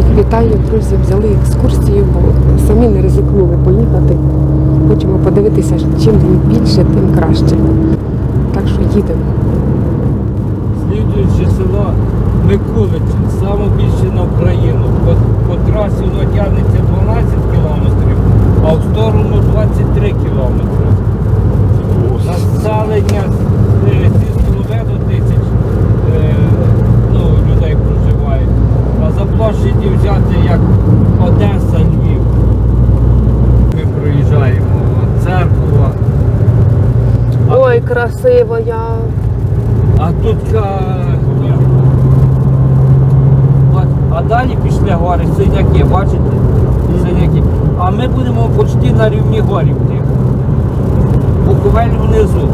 Всіх вітаю, друзі, взяли екскурсію, бо самі не ризикнули поїхати. Хочемо подивитися, чим більше, тим краще. Так що їдемо. Слідуюче село Микуличин, саме більше на Україну. По, по трасі воно тягнеться 12 кілометрів, а в сторону 23 кілометри. Населення площаді взяти як Одеса, Львів. Ми проїжджаємо церква. Ой, красиво я. А тут а, а далі пішли гори, синяки, бачите? Синяки. А ми будемо почти на рівні горів тих. Буковель внизу.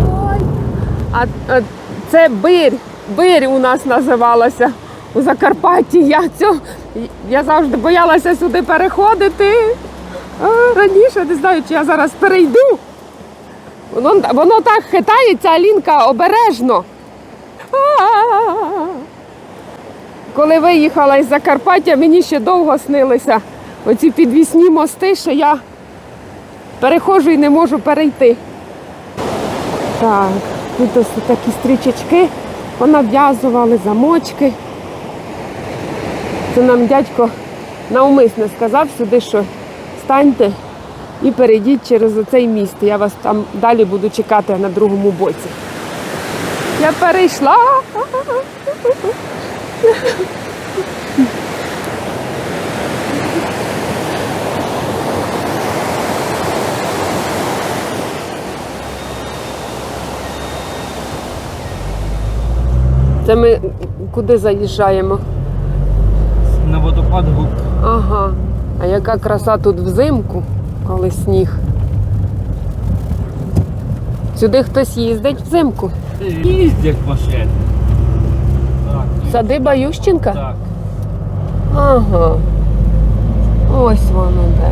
А, а це бир. Бир у нас називалося у Закарпатті. Я, цю, я завжди боялася сюди переходити. А, раніше не знаю, чи я зараз перейду. Воно, воно так хитається, Алінка, обережно. А-а-а. Коли виїхала із Закарпаття, мені ще довго снилися оці підвісні мости, що я переходжу і не можу перейти. Так, тут ось такі стрічечки, понав'язували замочки. Це нам дядько навмисне сказав сюди, що станьте і перейдіть через оцей міст. Я вас там далі буду чекати на другому боці. Я перейшла. Це ми куди заїжджаємо? На. Ага. А яка краса тут взимку, коли сніг. Сюди хтось їздить взимку. Їздять машини. Так, Садиба Ющенка? так. Ага. Ось воно де.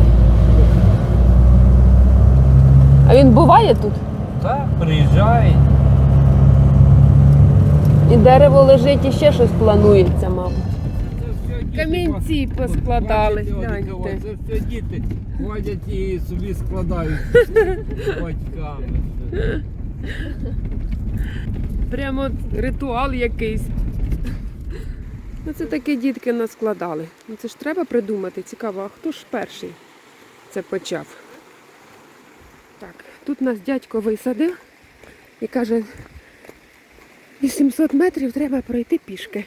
А він буває тут? Так, приїжджає. І дерево лежить, і ще щось планується, мабуть. Камінці поскладали, гляньте. Це все діти ходять і собі складають батьками. Прямо ритуал якийсь. Ну, це таке дітки наскладали. Ну, це ж треба придумати. Цікаво, а хто ж перший це почав? Так, тут нас дядько висадив і каже, 800 метрів треба пройти пішки.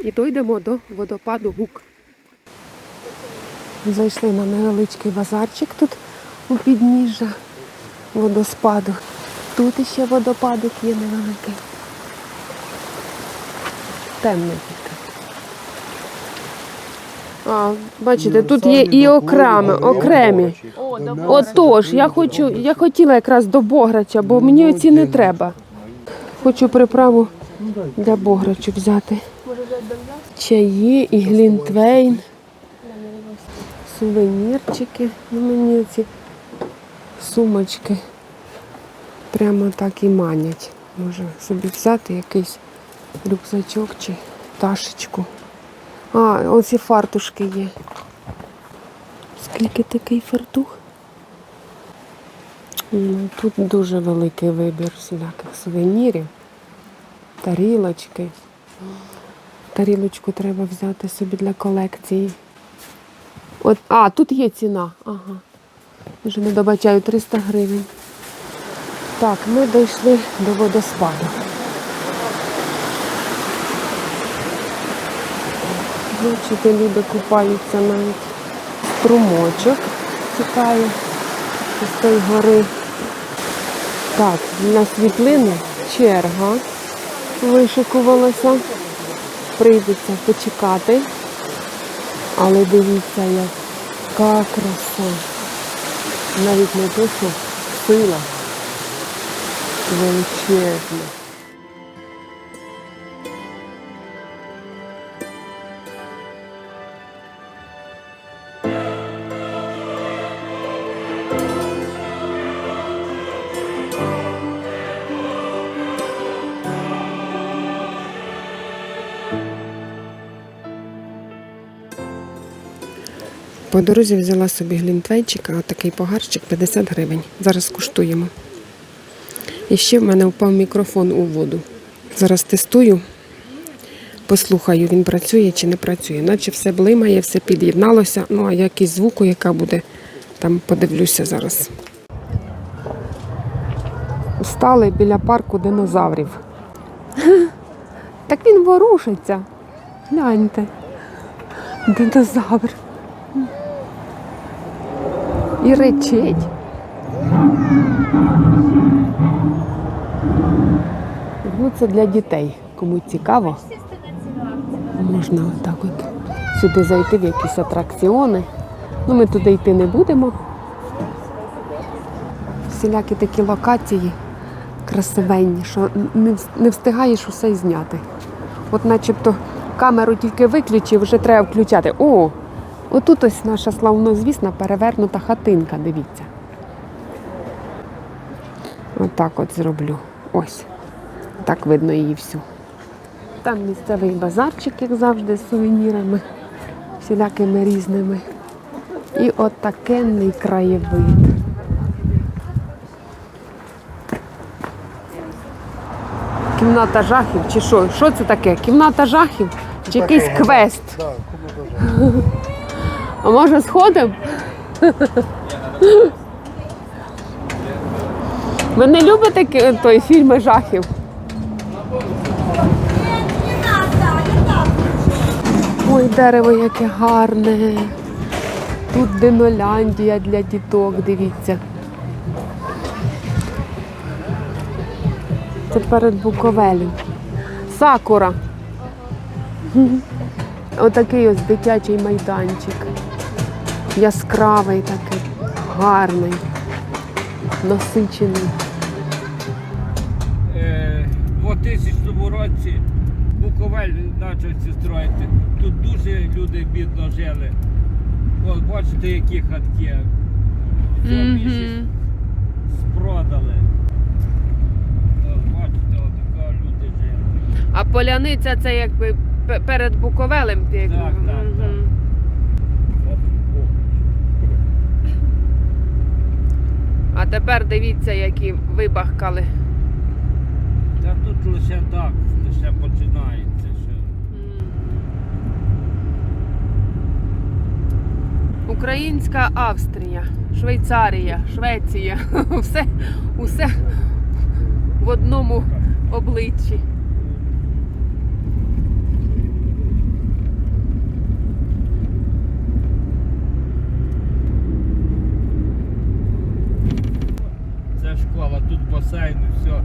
І дійдемо до водопаду Гук. Зайшли на невеличкий базарчик тут у підніжжя водоспаду. Тут іще водопадик є невеликий. Темно тільки. А, бачите, тут є і окремі, окремі. Отож, я хочу, я хотіла якраз до Бограча, бо мені оці не треба. Хочу приправу для Бограчу взяти. Чаї і глінтвейн. Сувенірчики. Ну, мені ці сумочки прямо так і манять. Може собі взяти якийсь рюкзачок чи ташечку. А, оці фартушки є. Скільки такий фартух? Ну, Тут дуже великий вибір всіляких сувенірів, тарілочки. Тарілочку треба взяти собі для колекції. От, а, тут є ціна. Ага. Вже не добачаю 300 гривень. Так, ми дійшли до водоспаду. Бачите, люди купаються навіть. Струмочок тікає з тої гори. Так, на світлини черга вишикувалася. Прийдеться почекати. Але дивіться, яка краса. Навіть не то, що сила величезна. По дорозі взяла собі глінтвейчика, а такий погарчик 50 гривень. Зараз куштуємо. І ще в мене впав мікрофон у воду. Зараз тестую, послухаю, він працює чи не працює. Наче все блимає, все під'єдналося. Ну, а якість звуку, яка буде, там подивлюся зараз. Стали біля парку динозаврів. Так він ворушиться. Гляньте. Динозавр. І речить. Ну, це для дітей. Кому цікаво, можна отак от сюди зайти в якісь атракціони. Ну, ми туди йти не будемо. Всілякі такі локації красивенні, що не, встигаєш усе зняти. От начебто камеру тільки виключив, вже треба включати. О, отут ось наша славнозвісна перевернута хатинка, дивіться. Отак от зроблю. Ось. Так видно її всю. Там місцевий базарчик, як завжди, з сувенірами, всілякими різними. І от такенний краєвид. Кімната жахів чи що? Що це таке? Кімната жахів? Чи якийсь квест? Да, комната жахів. А може сходимо? Ви не любите той фільми жахів? Ой, дерево яке гарне. Тут диноляндія для діток, дивіться. Це перед Буковелем. Сакура. Отакий ось дитячий майданчик. Яскравий такий, гарний, насичений. Е, У 2000 році Буковель почався строїти. Тут дуже люди бідно жили. От бачите, які хатки. Все більшість спродали. Бачите, отако люди жили. А поляниця це якби перед Буковелем. Так, так, так. А тепер дивіться, які вибахкали. Та тут лише так, лише починається. ще. Українська Австрія, Швейцарія, Швеція. Все, усе в одному обличчі. Це школа, тут басейн все.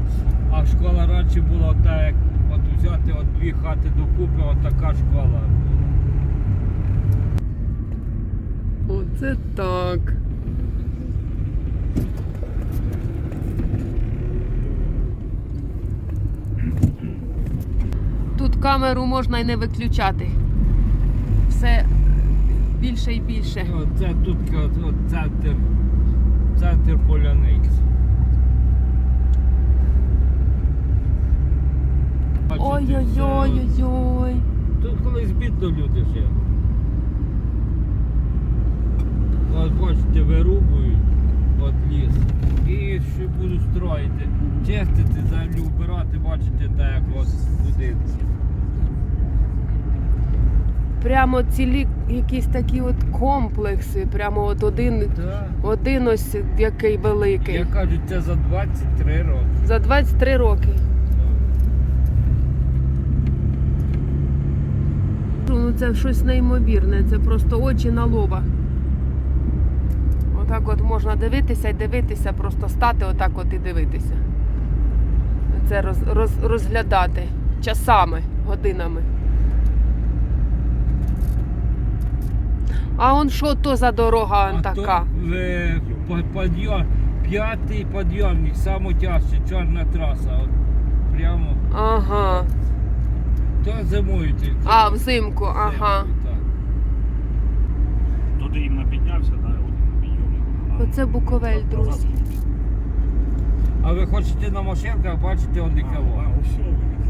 А школа раніше була так, як от взяти от дві хати докупи, от така школа. Оце так. Тут камеру можна й не виключати. Все більше і більше. Оце тут от центр, центр поляниць. Бачите, Ой-ой-ой-ой-ой. Тут колись бідно люди жили. От бачите, вирубують от ліс. І що будуть строїти. Чистити, землю вбирати, бачите, так як от будинки. Прямо цілі якісь такі от комплекси, прямо от один, Так. один ось який великий. Я кажу, це за 23 роки. За 23 роки. Ну це щось неймовірне, це просто очі на лоба. Отак от можна дивитися і дивитися, просто стати отак от і дивитися. Це роз, роз, розглядати часами, годинами. А он що то за дорога он А така? То, е, по- підйом, п'ятий підйомник, самотяжчий, чорна траса. От, прямо. Ага. То зимою тільки. А, взимку, Зимою, ага. так. Туди іменно піднявся, да, от. А Оце Буковель, друзі. А ви хочете на машинках, бачите, он ви.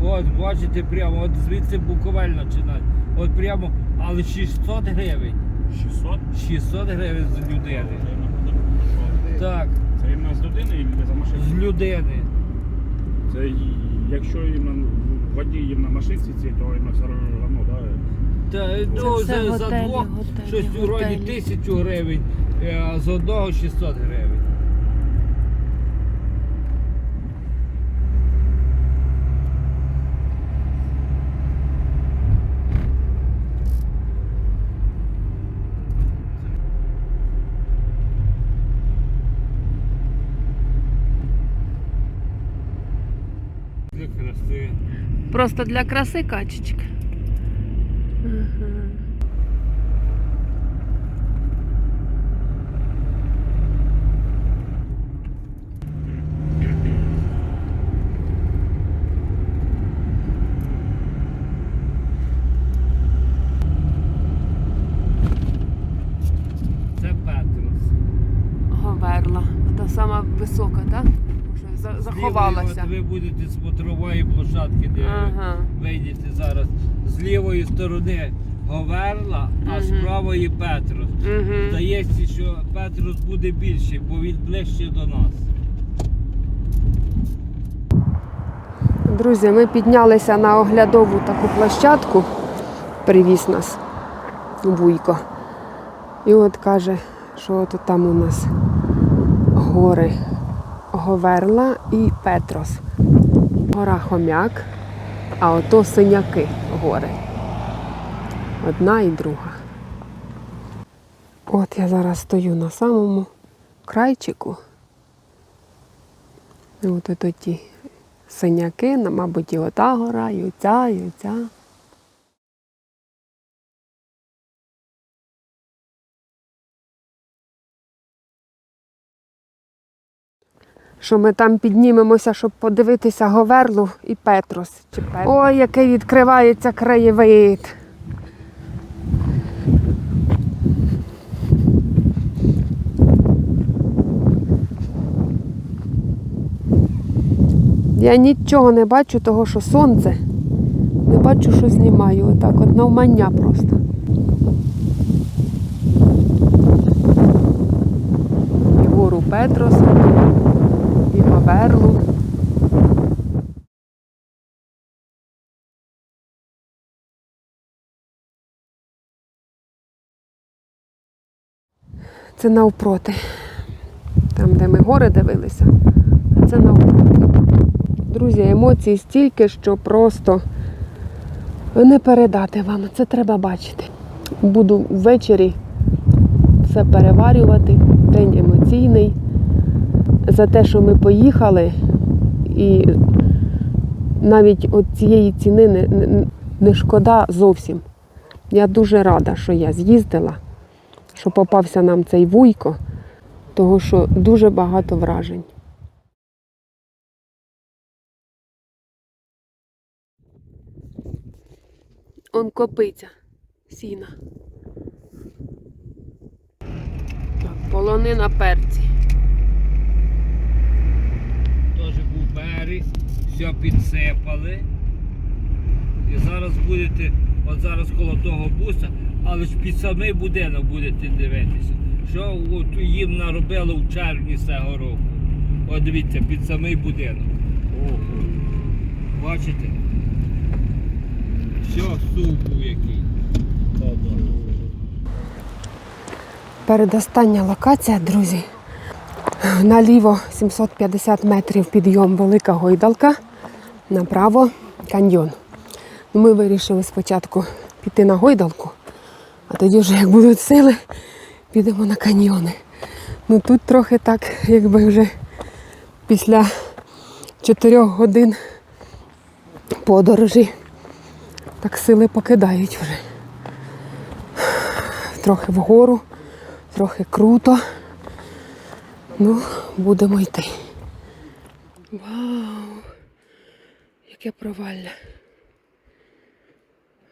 От, бачите, прямо, от звідси Буковель починає. От прямо, але 600 гривень. 600? 600 гривень з людини. Так, Це іменно з людини і за з людини. Це якщо іменно водій їм на машинці ці, то на все одно, да? Та, ну, все за, за готелі, двох готелі, щось у роді готелі. тисячу гривень, е, а з одного 600 гривень. Для краси. Просто для краси качечка. Ага. Це Петрос. Говерла. Та сама висока, так? Вже за- заховалася. Злівої, от ви будете з смотрової площадки, де Ага. вийдете зараз. З лівої сторони Говерла, а з правої Петрос. Угу. Здається, що Петрос буде більший, бо він ближче до нас. Друзі, ми піднялися на оглядову таку площадку. Привіз нас Вуйко. І от каже, що от там у нас гори Говерла і Петрос. Гора Хомяк, а ото синяки гори. Одна і друга. От я зараз стою на самому крайчику. І от ті синяки, мабуть, і ота гора, і оця, і оця. Що ми там піднімемося, щоб подивитися Говерлу і Петрос. Чи Пет- Ой, який відкривається краєвид. Я нічого не бачу, того що сонце. Не бачу, що знімаю. Отак, от навмання просто. Гору Петрос, і Це навпроти. Там, де ми гори дивилися, це навпроти. Друзі, емоцій стільки, що просто не передати вам. Це треба бачити. Буду ввечері все переварювати. День емоційний. За те, що ми поїхали, і навіть от цієї ціни не, не, не шкода зовсім. Я дуже рада, що я з'їздила, що попався нам цей вуйко, того що дуже багато вражень. Он копиця сіна. Так, полонина перці. Берег, все підсипали. І зараз будете, от зараз коло того буса, але ж під самий будинок будете дивитися. Що от їм наробили в червні цього року. От дивіться, під самий будинок. Бачите? Все, сув був який. Передостання локація, друзі. Наліво 750 метрів підйом велика гойдалка, направо каньйон. Ну, Ми вирішили спочатку піти на гойдалку, а тоді вже як будуть сили, підемо на каньйони. Ну тут трохи так, якби вже після 4 годин подорожі, так сили покидають вже. Трохи вгору, трохи круто. Ну, будемо йти. Вау! Яке провалля.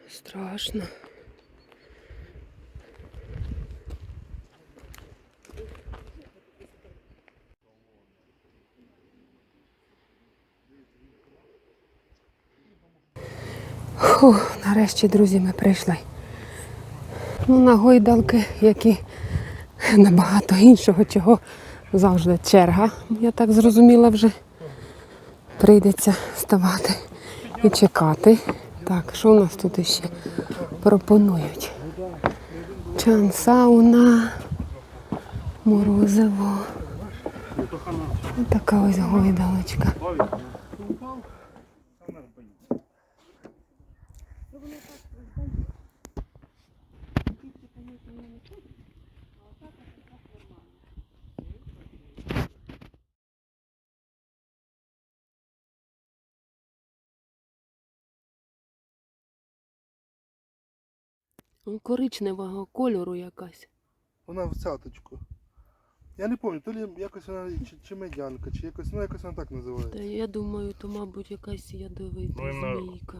Страшно. Фух, нарешті, друзі, ми прийшли. Ну, на гойдалки, як і на багато іншого, чого завжди черга. Я так зрозуміла вже. Прийдеться ставати і чекати. Так, що у нас тут ще пропонують? Чан, сауна, морозиво. Така ось гойдалочка. Коричневого кольору якась. Вона в цяточку. Я не пам'ятаю, то ли якось вона чи, чи медянка, чи якось, ну якось вона так називається. Та я думаю, то, мабуть, якась ядовита Ну, вона- змійка.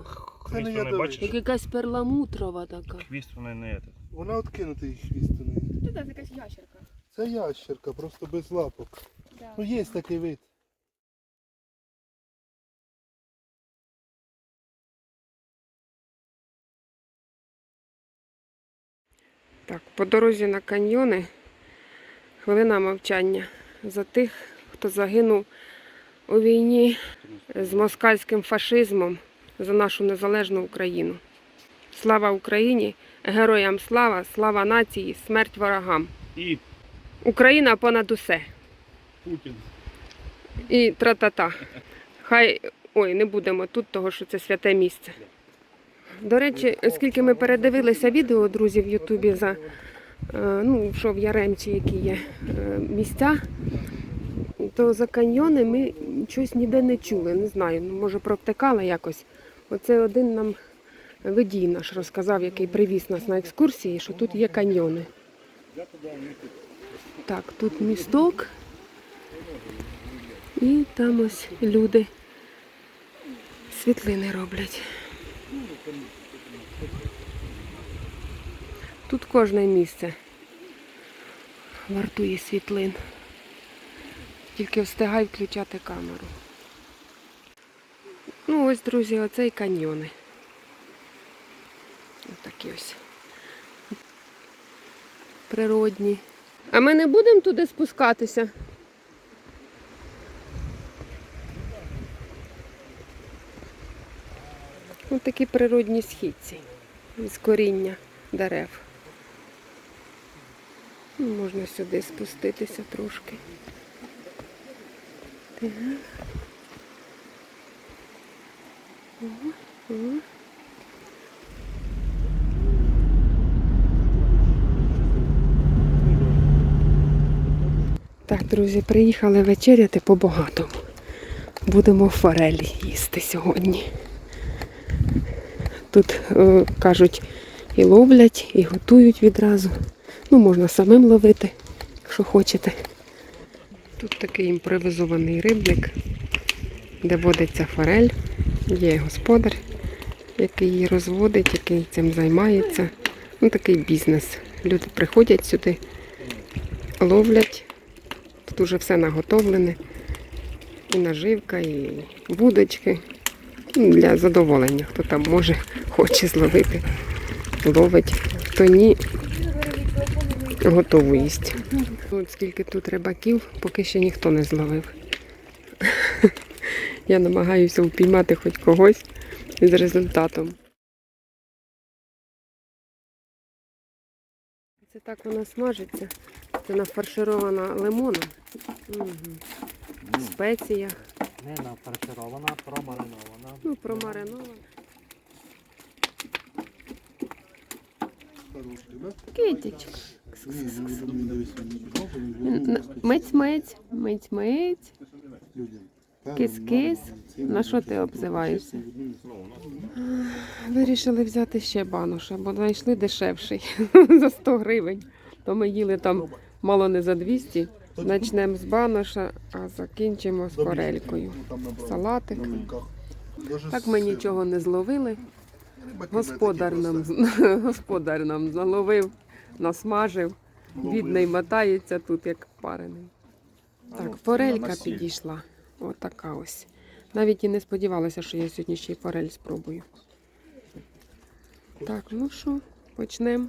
Це не Хвіст ядовий. бачиш? Як якась перламутрова така. Хвіст вона не этот. Вона откинутий хвіст у неї. Тут якась ящерка. Це ящерка, просто без лапок. Да. Ну є такий вид. Так, по дорозі на каньйони хвилина мовчання за тих, хто загинув у війні з москальським фашизмом за нашу незалежну Україну. Слава Україні! Героям слава, слава нації, смерть ворогам! І Україна понад усе! Путін. І тра-та-та. Хай ой, не будемо тут, того що це святе місце. До речі, оскільки ми передивилися відео, друзі, в Ютубі за е, ну, що в Яремчі, які є е, місця, то за каньйони ми щось ніде не чули. Не знаю, ну, може провтикали якось. Оце один нам водій наш розказав, який привіз нас на екскурсії, що тут є каньйони. Так, тут місток. І там ось люди світлини роблять. Тут кожне місце вартує світлин. Тільки встигай включати камеру. Ну ось, друзі, оце і каньйони. Ось такі ось. Природні. А ми не будемо туди спускатися? Ось такі природні східці з коріння дерев. Ну, Можна сюди спуститися трошки. Так. Друзі, приїхали вечеряти по-багатому. Будемо форелі їсти сьогодні. Тут е, кажуть, і ловлять, і готують відразу. Ну, можна самим ловити, якщо хочете. Тут такий імпровізований рибник, де водиться форель. Є господар, який її розводить, який цим займається. Ну, такий бізнес. Люди приходять сюди, ловлять. Тут уже все наготовлене. І наживка, і вудочки. Ну, Для задоволення. Хто там може, хоче зловити, ловить. Хто ні, готову їсть. От скільки тут рибаків, поки ще ніхто не зловив. Я намагаюся впіймати хоч когось з результатом. Це так вона смажиться. Це нафарширована лимоном. Угу. В спеціях. Не нафарширована, промаринована. Ну, промаринована. Китечка. Ну, ну, Мець-мець, мець-мець, людям. Та, кис-кис. ну, На що ти обзиваєшся? Вирішили взяти ще баноша, бо знайшли дешевший за 100 гривень. То ми їли там мало не за 200. Почнемо з баноша, а закінчимо з форелькою. Салатик. на милках. Даже Так ми нічого не зловили. Господар нам, господар нам заловив, насмажив. Бідний мотається тут, як парений. Так, форелька підійшла. Отака ось. Навіть і не сподівалася, що я сьогодні ще й форель спробую. Так, ну що, почнемо.